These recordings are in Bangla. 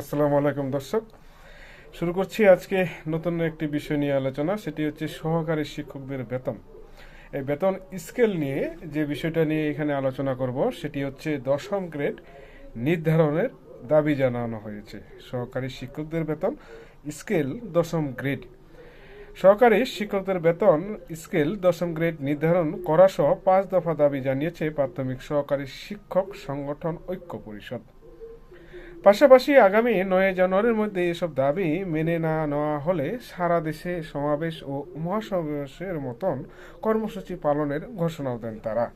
আসসালামু আলাইকুম দর্শক। শুরু করছি আজকে নতুন একটি বিষয় নিয়ে আলোচনা, সেটি হচ্ছে সহকারী শিক্ষকদের বেতন। এই বেতন স্কেল নিয়ে যে বিষয়টা নিয়ে এখানে আলোচনা করব, সেটি হচ্ছে দশম গ্রেড নির্ধারণের দাবি জানানো হয়েছে। সহকারী শিক্ষকদের বেতন স্কেল দশম গ্রেড। সহকারী শিক্ষকদের বেতন স্কেল দশম গ্রেড নির্ধারণ করা সহ পাঁচ দফা দাবি জানিয়েছে প্রাথমিক সহকারী শিক্ষক সংগঠন ঐক্য পরিষদ। পাশাপাশি আগামী নয় জানুয়ারির মধ্যে এসব দাবি মেনে না নেওয়া হলে সারা দেশে সমাবেশ ও মহাসমাবেশের মতন কর্মসূচি পালনের ঘোষণাও দেন তারা।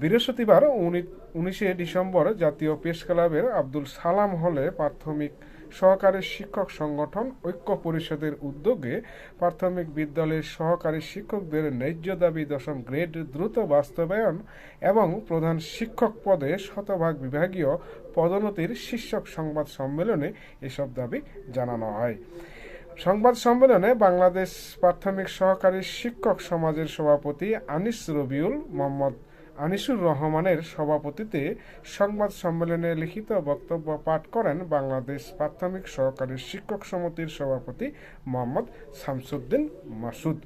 বৃহস্পতিবার উনিশে ডিসেম্বর জাতীয় প্রেস ক্লাবের আব্দুল সালাম হলে প্রাথমিক সহকারী শিক্ষক সংগঠন ঐক্য পরিষদের উদ্যোগে প্রাথমিক বিদ্যালয়ের সহকারী শিক্ষকদের ন্যায্য দাবি দশম গ্রেড দ্রুত বাস্তবায়ন এবং প্রধান শিক্ষক পদে শতভাগ বিভাগীয় পদোন্নতির শীর্ষক সংবাদ সম্মেলনে এসব দাবি জানানো হয়। সংবাদ সম্মেলনে বাংলাদেশ প্রাথমিক সহকারী শিক্ষক সমাজের সভাপতি আনিস রবিউল, মোহাম্মদ আনিসুর রহমানের সভাপতিতে সংবাদ সম্মেলনে লিখিত বক্তব্য পাঠ করেন বাংলাদেশ প্রাথমিক সহকারী শিক্ষক সমিতির সভাপতি মোহাম্মদ শামসুদ্দিন মাসুদ।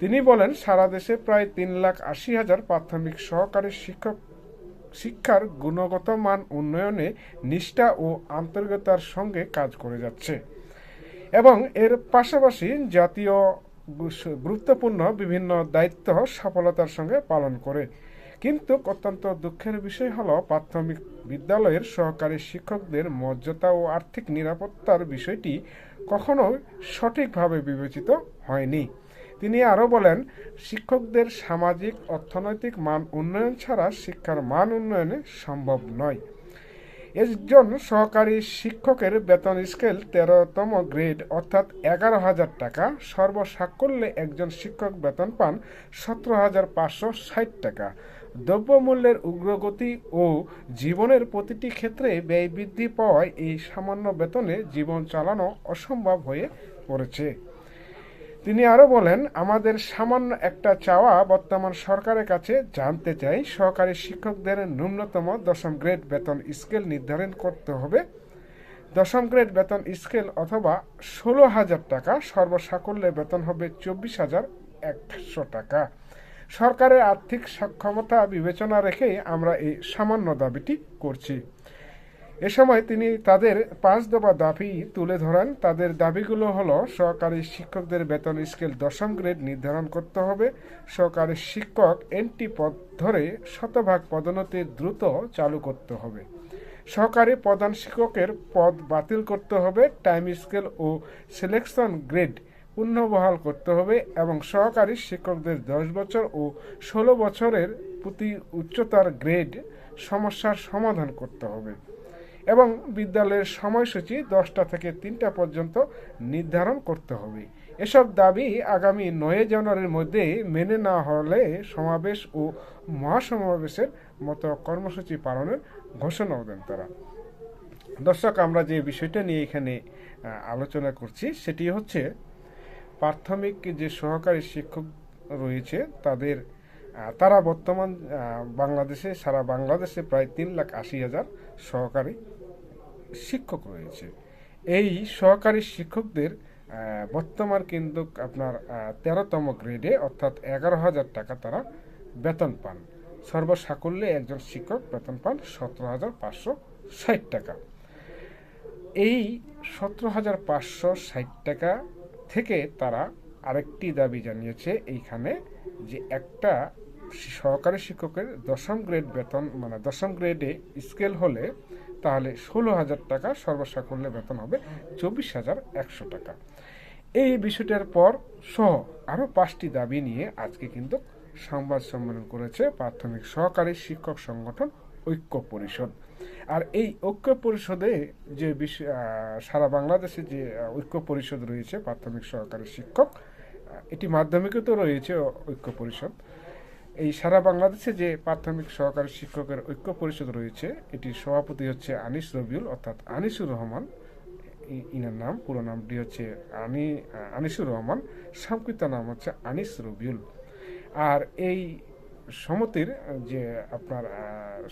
তিনি বলেন, সারা দেশে প্রায় তিন লাখ আশি হাজার প্রাথমিক সহকারী শিক্ষক শিক্ষার গুণগত মান উন্নয়নে নিষ্ঠা ও আন্তরিকতার সঙ্গে কাজ করে যাচ্ছে এবং এর পাশাপাশি জাতীয় গুরুত্বপূর্ণ বিভিন্ন দায়িত্ব সফলতার সঙ্গে পালন করে। কিন্তু অত্যন্ত দুঃখের বিষয় হল, প্রাথমিক বিদ্যালয়ের সহকারী শিক্ষকদের মর্যাদা ও আর্থিক নিরাপত্তার বিষয়টি কখনো সঠিকভাবে বিবেচিত হয়নি। তিনি আরও বলেন, শিক্ষকদের সামাজিক, অর্থনৈতিক মান উন্নয়ন ছাড়া শিক্ষার মান উন্নয়নে সম্ভব নয়। একজন সহকারী শিক্ষকের বেতন স্কেল তেরোতম গ্রেড, অর্থাৎ এগারো হাজার টাকা। সর্বসাকল্যে একজন শিক্ষক বেতন পান সতেরো হাজার পাঁচশো ষাট টাকা। দ্রব্যমূল্যের উগ্রগতি ও জীবনের প্রতিটি ক্ষেত্রে ব্যয় বৃদ্ধি পাওয়ায় এই সামান্য বেতনে জীবন চালানো অসম্ভব হয়ে পড়েছে। তিনি আরও বলেন, আমাদের সামান্য একটা চাওয়া বর্তমান সরকারের কাছে জানতে চাই। সহকারী শিক্ষকদের ন্যূনতম দশম গ্রেড বেতন স্কেল নির্ধারণ করতে হবে। দশম গ্রেড বেতন স্কেল অথবা ষোলো হাজার টাকা, সর্বসাকল্যে বেতন হবে চব্বিশ হাজার একশো টাকা। সরকারের আর্থিক সক্ষমতা বিবেচনা রেখে আমরা এই সামান্য দাবিটি করছি। এ সময় তিনি তাদের পাঁচ দফা দাবি তুলে ধরেন। তাদের দাবিগুলো হলো, সহকারী শিক্ষকদের বেতন স্কেল দশম গ্রেড নির্ধারণ করতে হবে। সহকারী শিক্ষক এনটি পদ ধরে শতভাগ পদোন্নতি দ্রুত চালু করতে হবে। সহকারী প্রধান শিক্ষকের পদ বাতিল করতে হবে। টাইম স্কেল ও সিলেকশন গ্রেড পুনর্বহাল করতে হবে এবং সহকারী শিক্ষকদের দশ বছর ও ষোলো বছরের প্রতি উচ্চতার গ্রেড সমস্যার সমাধান করতে হবে এবং বিদ্যালয়ের সময়সূচি দশটা থেকে তিনটা পর্যন্ত নির্ধারণ করতে হবে। এসব দাবি আগামী নয় জানুয়ারির মধ্যে মেনে না হলে সমাবেশ ও মহাসমাবেশের মতো কর্মসূচি পালনের ঘোষণাও দেন তারা। দর্শক, আমরা যে বিষয়টা নিয়ে এখানে আলোচনা করছি সেটি হচ্ছে প্রাথমিক যে সহকারী শিক্ষক রয়েছে, তাদের তারা বর্তমান বাংলাদেশে, সারা বাংলাদেশে প্রায় তিন লাখ আশি হাজার সহকারী শিক্ষক রয়েছে। এই সহকারী শিক্ষকদের বর্তমান কিন্তু আপনার তেরোতম গ্রেডে, অর্থাৎ এগারো হাজার টাকা তারা বেতন পান। সর্বসাকল্যে একজন শিক্ষক বেতন পান সতেরো হাজার পাঁচশো ষাট টাকা। এই সতেরো হাজার পাঁচশো ষাট টাকা থেকে তারা আরেকটি দাবি জানিয়েছে এইখানে যে একটা সহকারী শিক্ষকের দশম গ্রেড বেতন মানে দশম গ্রেডে স্কেল হলে তাহলে ষোলো হাজার টাকা সর্বসাকল্যে বেতন হবে চব্বিশ হাজার একশো টাকা। এই বিষয়টার পর সহ আরও পাঁচটি দাবি নিয়ে আজকে কিন্তু সংবাদ সম্মেলন করেছে প্রাথমিক সহকারী শিক্ষক সংগঠন ঐক্য পরিষদ। আর এই ঐক্য পরিষদে যে বিশ্ব সারা বাংলাদেশে যে ঐক্য পরিষদ রয়েছে, প্রাথমিক সহকারী শিক্ষক এটি মাধ্যমিকে তো রয়েছে ঐক্য পরিষদ। এই সারা বাংলাদেশে যে প্রাথমিক সহকারী শিক্ষকের ঐক্য পরিষদ রয়েছে, এটির সভাপতি হচ্ছে আনিস রবিউল, অর্থাৎ আনিসুর রহমান। ইনার নাম, পুরো নামটি হচ্ছে আনি আনিসুর রহমান, সংক্ষিপ্ত নাম হচ্ছে আনিস রবিউল। আর এই সমিতির যে আপনার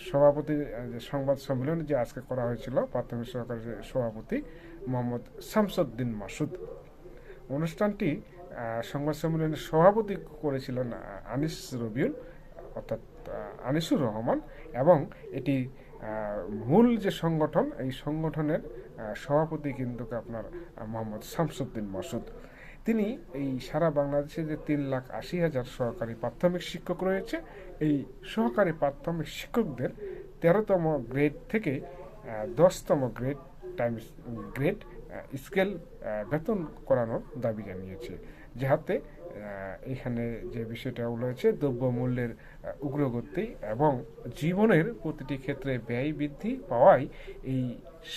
সভাপতি যে সংবাদ সম্মেলন যে আজকে করা হয়েছিল, প্রাথমিক সহকারী সভাপতি মোহাম্মদ শামসুদ্দিন মাসুদ। অনুষ্ঠানটি সংবাদ সম্মেলনের সভাপতি করেছিলেন আনিস রবিউল, অর্থাৎ আনিসুর রহমান এবং এটি মূল যে সংগঠন, এই সংগঠনের সভাপতি কিন্তু আপনার মোহাম্মদ শামসুদ্দিন মাসুদ। তিনি এই সারা বাংলাদেশে যে তিন লাখ আশি হাজার সহকারী প্রাথমিক শিক্ষক রয়েছে, এই সহকারী প্রাথমিক শিক্ষকদের তেরোতম গ্রেড থেকে দশতম গ্রেড টাইমস গ্রেড স্কেল বেতন করানোর দাবি জানিয়েছে যাহাতে এখানে যে বিষয়টা রয়েছে দ্রব্যমূল্যের উগ্রগতি এবং জীবনের প্রতিটি ক্ষেত্রে ব্যয় বৃদ্ধি পাওয়ায় এই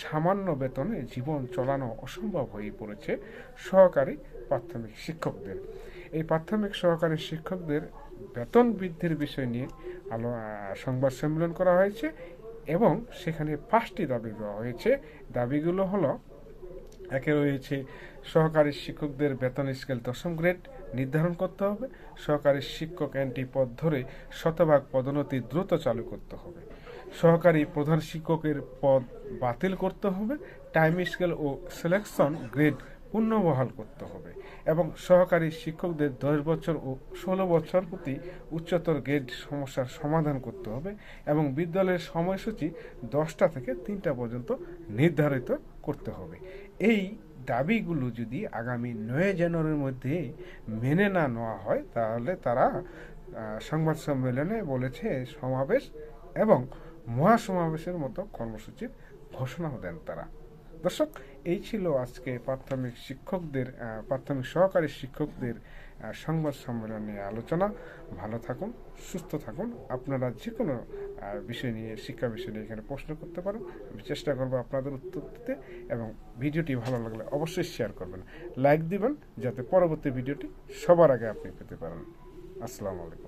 সামান্য বেতনে জীবন চলানো অসম্ভব হয়ে পড়েছে সহকারী প্রাথমিক শিক্ষকদের। এই প্রাথমিক সহকারী শিক্ষকদের বেতন বৃদ্ধির বিষয় নিয়ে আলো সংবাদ সম্মেলন করা হয়েছে এবং সেখানে পাঁচটি দাবি দেওয়া হয়েছে। দাবিগুলো হলো একে রয়েছে সহকারী শিক্ষকদের বেতন স্কেল দশম গ্রেড নির্ধারণ করতে হবে। সহকারী শিক্ষক এনটি পদ ধরে শতভাগ পদোন্নতি দ্রুত চালু করতে হবে। সহকারী প্রধান শিক্ষকের পদ বাতিল করতে হবে। টাইম স্কেল ও সিলেকশন গ্রেড পুনর্বহাল করতে হবে এবং সহকারী শিক্ষকদের দশ বছর ও ষোলো বছর প্রতি উচ্চতর গ্রেড সমস্যার সমাধান করতে হবে এবং বিদ্যালয়ের সময়সূচি দশটা থেকে তিনটা পর্যন্ত নির্ধারিত করতে হবে। এই দাবিগুলো যদি আগামী নয় জানুয়ারির মধ্যে মেনে না নেওয়া হয়, তাহলে তারা সংবাদ সম্মেলনে বলেছে সমাবেশ এবং মহাসমাবেশের মতো কর্মসূচির ঘোষণাও দেন তারা। দর্শক, এই ছিল আজকে প্রাথমিক শিক্ষকদের প্রাথমিক সহকারী শিক্ষকদের সংবাদ সম্মেলন আলোচনা। ভালো থাকুন, সুস্থ থাকুন। আপনারা যে কোনো বিষয় নিয়ে, শিক্ষা বিষয় নিয়ে এখানে প্রশ্ন করতে পারেন। আমি চেষ্টা করব আপনাদের উত্তর দিতে এবং ভিডিওটি ভালো লাগলে অবশ্যই শেয়ার করবেন। লাইক দিবেন, যাতে পরবর্তী ভিডিওটি সবার আগে আপনি পেতে পারেন। আসসালামু আলাইকুম।